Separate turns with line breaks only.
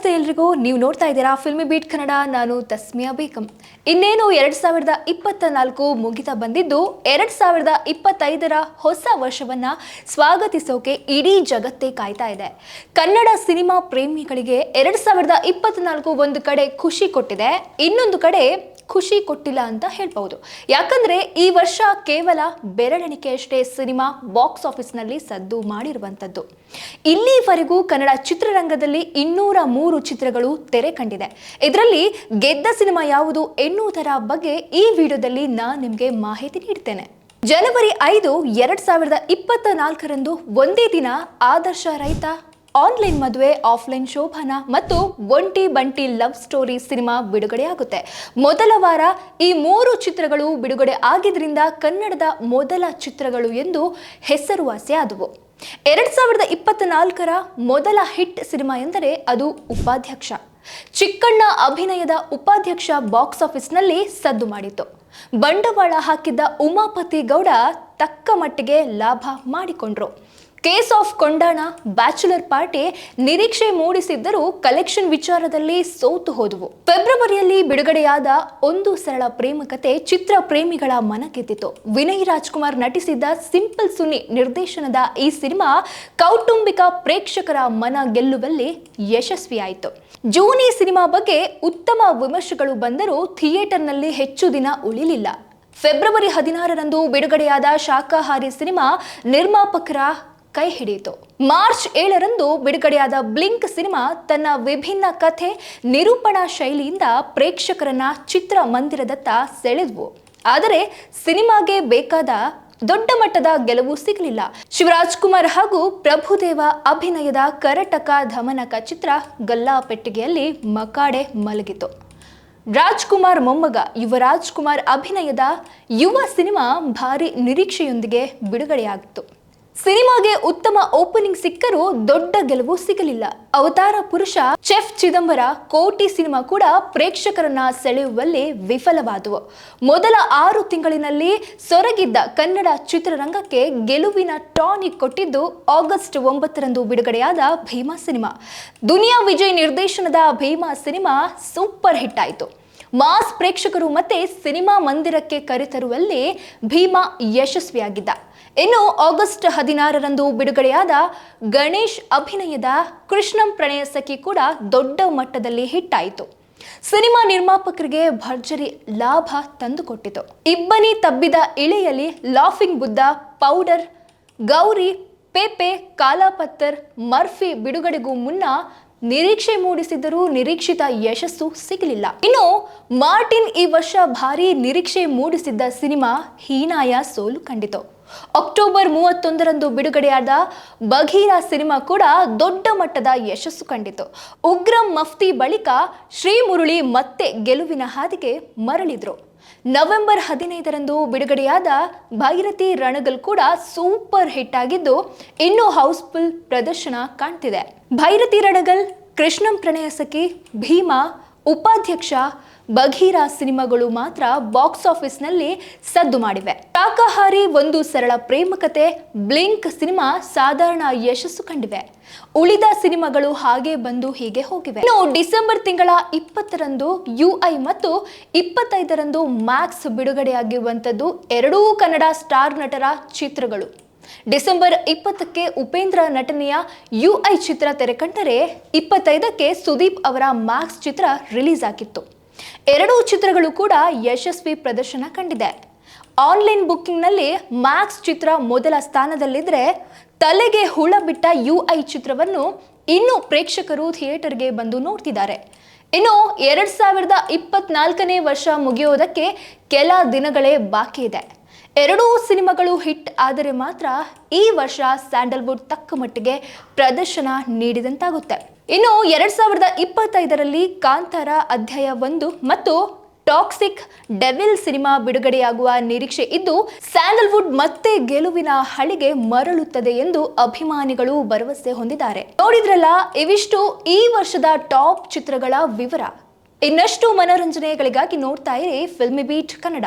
ನಮಸ್ತೆ ಎಲ್ರಿಗೂ. ನೀವು ನೋಡ್ತಾ ಇದ್ದೀರಾ ಫಿಲ್ಮಿ ಬೀಟ್ ಕನ್ನಡ. ನಾನು ತಸ್ಮಿಯಾ ಬೇಕಂ ಇನ್ನೇನು ಎರಡ್ ಸಾವಿರದ ಇಪ್ಪತ್ತ ನಾಲ್ಕು ಮುಗಿತಾ ಬಂದಿದ್ದು, ಎರಡ್ ಸಾವಿರದ ಇಪ್ಪತ್ತೈದರ ಹೊಸ ವರ್ಷವನ್ನ ಸ್ವಾಗತಿಸೋಕೆ ಇಡೀ ಜಗತ್ತೇ ಕಾಯ್ತಾ ಇದೆ. ಕನ್ನಡ ಸಿನಿಮಾ ಪ್ರೇಮಿಗಳಿಗೆ ಎರಡ್ ಸಾವಿರದ ಇಪ್ಪತ್ನಾಲ್ಕು ಒಂದು ಕಡೆ ಖುಷಿ ಕೊಟ್ಟಿದೆ. ಇನ್ನೊಂದು ಕಡೆ ಖುಷಿ ಕೊಟ್ಟಿಲ್ಲ ಅಂತ ಹೇಳ್ಬಹುದು. ಯಾಕಂದ್ರೆ ಈ ವರ್ಷ ಕೇವಲ ಬೆರಳೆಣಿಕೆಯಷ್ಟೇ ಸಿನಿಮಾ ಬಾಕ್ಸ್ ಆಫೀಸ್ನಲ್ಲಿ ಸದ್ದು ಮಾಡಿರುವಂಥದ್ದು ಇಲ್ಲಿವರೆಗೂ ಕನ್ನಡ ಚಿತ್ರರಂಗದಲ್ಲಿ ಇನ್ನೂರ ಮೂರು ಚಿತ್ರಗಳು ತೆರೆ ಕಂಡಿದೆ. ಇದರಲ್ಲಿ ಗೆದ್ದ ಸಿನಿಮಾ ಯಾವುದು ಎನ್ನುವುದರ ಬಗ್ಗೆ ಈ ವಿಡಿಯೋದಲ್ಲಿ ನಾನು ನಿಮಗೆ ಮಾಹಿತಿ ನೀಡ್ತೇನೆ. ಜನವರಿ ಐದು, ಎರಡ್ ಸಾವಿರದ ಇಪ್ಪತ್ತ ನಾಲ್ಕರಂದು ಒಂದೇ ದಿನ ಆದರ್ಶ ರೈತ ಆನ್ಲೈನ್ ಮದುವೆ, ಆಫ್ಲೈನ್ ಶೋಭಾನ ಮತ್ತು Onti Banti love story cinema ಬಿಡುಗಡೆಯಾಗುತ್ತೆ. ಮೊದಲ ವಾರ ಈ ಮೂರು ಚಿತ್ರಗಳು ಬಿಡುಗಡೆ ಆಗಿದ್ರಿಂದ ಕನ್ನಡದ ಮೊದಲ ಚಿತ್ರಗಳು ಎಂದು ಹೆಸರುವಾಸಿಯಾದವು ಎರಡ್ ಸಾವಿರದ ಇಪ್ಪತ್ತ್ನಾಲ್ಕರ ಮೊದಲ ಹಿಟ್ ಸಿನಿಮಾ ಎಂದರೆ ಅದು ಉಪಾಧ್ಯಕ್ಷ. ಚಿಕ್ಕಣ್ಣ ಅಭಿನಯದ ಉಪಾಧ್ಯಕ್ಷ ಬಾಕ್ಸ್ ಆಫೀಸ್ನಲ್ಲಿ ಸದ್ದು ಮಾಡಿತು ಬಂಡವಾಳ ಹಾಕಿದ್ದ ಉಮಾಪತಿ ಗೌಡ ತಕ್ಕ ಮಟ್ಟಿಗೆ ಲಾಭ ಮಾಡಿಕೊಂಡ್ರು. Case of Kondana bachelor party ನಿರೀಕ್ಷೆ ಮೂಡಿಸಿದ್ದರೂ ಕಲೆಕ್ಷನ್ ವಿಚಾರದಲ್ಲಿ ಸೋತು ಹೋದವು. ಫೆಬ್ರವರಿಯಲ್ಲಿ ಬಿಡುಗಡೆಯಾದ ಒಂದು ಸರಳ ಪ್ರೇಮ ಕತೆ ಚಿತ್ರ ಪ್ರೇಮಿಗಳ ಮನ ಗೆದ್ದಿತು ವಿನಯ್ ರಾಜ್ಕುಮಾರ್ ನಟಿಸಿದ್ದ ಸಿಂಪಲ್ ಸುನಿ ನಿರ್ದೇಶನದ ಈ ಸಿನಿಮಾ ಕೌಟುಂಬಿಕ ಪ್ರೇಕ್ಷಕರ ಮನ ಗೆಲ್ಲುವಲ್ಲಿ ಯಶಸ್ವಿಯಾಯಿತು. ಜೂನಿ ಸಿನಿಮಾ ಬಗ್ಗೆ ಉತ್ತಮ ವಿಮರ್ಶೆಗಳು ಬಂದರೂ ಥಿಯೇಟರ್ನಲ್ಲಿ ಹೆಚ್ಚು ದಿನ ಉಳಿಲಿಲ್ಲ. ಫೆಬ್ರವರಿ ಹದಿನಾರರಂದು ಬಿಡುಗಡೆಯಾದ ಶಾಖಾಹಾರಿ ಸಿನಿಮಾ ನಿರ್ಮಾಪಕರ ಕೈ ಹಿಡಿಯಿತು. ಮಾರ್ಚ್ ಏಳರಂದು ಬಿಡುಗಡೆಯಾದ ಬ್ಲಿಂಕ್ ಸಿನಿಮಾ ತನ್ನ ವಿಭಿನ್ನ ಕಥೆ, ನಿರೂಪಣಾ ಶೈಲಿಯಿಂದ ಪ್ರೇಕ್ಷಕರನ್ನ ಚಿತ್ರಮಂದಿರದತ್ತ ಸೆಳೆದ್ವು. ಆದರೆ ಸಿನಿಮಾಗೆ ಬೇಕಾದ ದೊಡ್ಡ ಮಟ್ಟದ ಗೆಲುವು ಸಿಗಲಿಲ್ಲ. ಶಿವರಾಜ್ ಕುಮಾರ್ ಹಾಗೂ ಪ್ರಭುದೇವ ಅಭಿನಯದ ಕರಟಕ ಧಮನಕ ಚಿತ್ರ ಗಲ್ಲಾಪೆಟ್ಟಿಗೆಯಲ್ಲಿ ಮಕಾಡೆ ಮಲಗಿತು. ರಾಜ್ಕುಮಾರ್ ಮೊಮ್ಮಗ ಯುವರಾಜ್ ಕುಮಾರ್ ಅಭಿನಯದ ಯುವ ಸಿನಿಮಾ ಭಾರಿ ನಿರೀಕ್ಷೆಯೊಂದಿಗೆ ಬಿಡುಗಡೆಯಾಗಿತ್ತು. ಸಿನಿಮಾಗೆ ಉತ್ತಮ ಓಪನಿಂಗ್ ಸಿಕ್ಕರೂ ದೊಡ್ಡ ಗೆಲುವು ಸಿಗಲಿಲ್ಲ. ಅವತಾರ ಪುರುಷ ಚೆಫ್ ಚಿದಂಬರ ಕೋಟಿ ಸಿನಿಮಾ ಕೂಡ ಪ್ರೇಕ್ಷಕರನ್ನ ಸೆಳೆಯುವಲ್ಲಿ ವಿಫಲವಾದವು. ಮೊದಲ ಆರು ತಿಂಗಳಿನಲ್ಲಿ ಸೊರಗಿದ್ದ ಕನ್ನಡ ಚಿತ್ರರಂಗಕ್ಕೆ ಗೆಲುವಿನ ಟಾನಿಕ್ ಕೊಟ್ಟಿದ್ದು ಆಗಸ್ಟ್ ಒಂಬತ್ತರಂದು ಬಿಡುಗಡೆಯಾದ ಭೀಮಾ ಸಿನಿಮಾ. ದುನಿಯಾ ವಿಜಯ್ ನಿರ್ದೇಶನದ ಭೀಮಾ ಸಿನಿಮಾ ಸೂಪರ್ ಹಿಟ್ ಆಯಿತು. ಮಾಸ್ ಪ್ರೇಕ್ಷಕರು ಮತ್ತೆ ಸಿನಿಮಾ ಮಂದಿರಕ್ಕೆ ಕರೆತರುವಲ್ಲಿ ಭೀಮಾ ಯಶಸ್ವಿಯಾಗಿದ್ದ. ಇನ್ನು ಆಗಸ್ಟ್ ಹದಿನಾರರಂದು ಬಿಡುಗಡೆಯಾದ ಗಣೇಶ್ ಅಭಿನಯದ ಕೃಷ್ಣಂ ಪ್ರಣಯ ಸಖಿ ಕೂಡ ದೊಡ್ಡ ಮಟ್ಟದಲ್ಲಿ ಹಿಟ್ ಆಯಿತು ಸಿನಿಮಾ ನಿರ್ಮಾಪಕರಿಗೆ ಭರ್ಜರಿ ಲಾಭ ತಂದುಕೊಟ್ಟಿತು. Ibbani Tabbida Ileyali laughing Buddha powder, Gowri, Pepe, Kaalapatthar, Murphy ಬಿಡುಗಡೆಗೂ ಮುನ್ನ ನಿರೀಕ್ಷೆ ಮೂಡಿಸಿದರೂ ನಿರೀಕ್ಷಿತ ಯಶಸ್ಸು ಸಿಗಲಿಲ್ಲ. ಇನ್ನು ಮಾರ್ಟಿನ್ ಈ ವರ್ಷ ಭಾರಿ ನಿರೀಕ್ಷೆ ಮೂಡಿಸಿದ್ದ ಸಿನಿಮಾ ಹೀನಾಯ ಸೋಲು ಕಂಡಿತು. ಅಕ್ಟೋಬರ್ ಮೂವತ್ತೊಂದರಂದು ಬಿಡುಗಡೆಯಾದ ಬಘೀರಾ ಸಿನಿಮಾ ಕೂಡ ದೊಡ್ಡ ಮಟ್ಟದ ಯಶಸ್ಸು ಕಂಡಿತು. ಉಗ್ರಂ ಮಫ್ತಿ ಬಳಿಕ ಶ್ರೀಮುರುಳಿ ಮತ್ತೆ ಗೆಲುವಿನ ಹಾದಿಗೆ ಮರಳಿದ್ರು. ನವೆಂಬರ್ ಹದಿನೈದರಂದು ಬಿಡುಗಡೆಯಾದ ಭೈರತಿ ರಣಗಲ್ ಕೂಡ ಸೂಪರ್ ಹಿಟ್ ಆಗಿದ್ದು ಇನ್ನೂ ಹೌಸ್ಫುಲ್ ಪ್ರದರ್ಶನ ಕಾಣ್ತಿದೆ. ಭೈರತಿ ರಣಗಲ್ ಕೃಷ್ಣಂ ಪ್ರಣಯ ಸಖಿ ಭೀಮಾ ಉಪಾಧ್ಯಕ್ಷ ಬಘೀರಾ ಸಿನಿಮಾಗಳು ಮಾತ್ರ ಬಾಕ್ಸ್ ಆಫೀಸ್ನಲ್ಲಿ ಸದ್ದು ಮಾಡಿವೆ. ಶಾಕಾಹಾರಿ ಒಂದು ಸರಳ ಪ್ರೇಮಕತೆ, ಬ್ಲಿಂಕ್ ಸಿನಿಮಾ ಸಾಧಾರಣ ಯಶಸ್ಸು ಕಂಡಿವೆ. ಉಳಿದ ಸಿನಿಮಾಗಳು ಹಾಗೆ ಬಂದು ಹೀಗೆ ಹೋಗಿವೆ. ಇನ್ನು ಡಿಸೆಂಬರ್ ತಿಂಗಳ ಇಪ್ಪತ್ತರಂದು ಯುಐ ಮತ್ತು ಇಪ್ಪತ್ತೈದರಂದು ಮ್ಯಾಕ್ಸ್ ಬಿಡುಗಡೆಯಾಗಿರುವಂಥದ್ದು ಎರಡೂ ಕನ್ನಡ ಸ್ಟಾರ್ ನಟರ ಚಿತ್ರಗಳು. ಡಿಸೆಂಬರ್ ಇಪ್ಪತ್ತಕ್ಕೆ ಉಪೇಂದ್ರ ನಟನೆಯ ಯು ಐ ಚಿತ್ರ ತೆರೆಕಂಡರೆ ಇಪ್ಪತ್ತೈದಕ್ಕೆ ಸುದೀಪ್ ಅವರ ಮ್ಯಾಕ್ಸ್ ಚಿತ್ರ ರಿಲೀಸ್ ಆಗಿತ್ತು. ಎರಡೂ ಚಿತ್ರಗಳು ಕೂಡ ಯಶಸ್ವಿ ಪ್ರದರ್ಶನ ಕಂಡಿದೆ. ಆನ್ಲೈನ್ ಬುಕ್ಕಿಂಗ್ನಲ್ಲಿ ಮ್ಯಾಕ್ಸ್ ಚಿತ್ರ ಮೊದಲ ಸ್ಥಾನದಲ್ಲಿದ್ದರೆ ತಲೆಗೆ ಹುಳ ಬಿಟ್ಟ ಐ ಚಿತ್ರವನ್ನು ಇನ್ನೂ ಪ್ರೇಕ್ಷಕರು ಥಿಯೇಟರ್ಗೆ ಬಂದು ನೋಡ್ತಿದ್ದಾರೆ. ಇನ್ನು ಎರಡ್ ಸಾವಿರದ ಇಪ್ಪತ್ನಾಲ್ಕನೇ ವರ್ಷ ಮುಗಿಯೋದಕ್ಕೆ ಕೆಲ ದಿನಗಳೇ ಬಾಕಿ ಇದೆ ಎರಡೂ ಸಿನಿಮಾಗಳು ಹಿಟ್ ಆದರೆ ಮಾತ್ರ ಈ ವರ್ಷ ಸ್ಯಾಂಡಲ್ವುಡ್ ತಕ್ಕ ಮಟ್ಟಿಗೆ ಪ್ರದರ್ಶನ ನೀಡಿದಂತಾಗುತ್ತೆ. ಇನ್ನು ಎರಡ್ ಸಾವಿರದ ಇಪ್ಪತ್ತೈದರಲ್ಲಿ ಕಾಂತಾರ ಅಧ್ಯಾಯ ಒಂದು ಮತ್ತು ಟಾಕ್ಸಿಕ್ ಡೆವಿಲ್ ಸಿನಿಮಾ ಬಿಡುಗಡೆಯಾಗುವ ನಿರೀಕ್ಷೆ ಇದ್ದು, ಸ್ಯಾಂಡಲ್ವುಡ್ ಮತ್ತೆ ಗೆಲುವಿನ ಹಳಿಗೆ ಮರಳುತ್ತದೆ ಎಂದು ಅಭಿಮಾನಿಗಳು ಭರವಸೆ ಹೊಂದಿದ್ದಾರೆ. ನೋಡಿದ್ರಲ್ಲ, ಇವಿಷ್ಟು ಈ ವರ್ಷದ ಟಾಪ್ ಚಿತ್ರಗಳ ವಿವರ. ಇನ್ನಷ್ಟು ಮನೋರಂಜನೆಗಳಿಗಾಗಿ ನೋಡ್ತಾ ಇರಿ ಫಿಲ್ಮಿ ಬೀಟ್ ಕನ್ನಡ.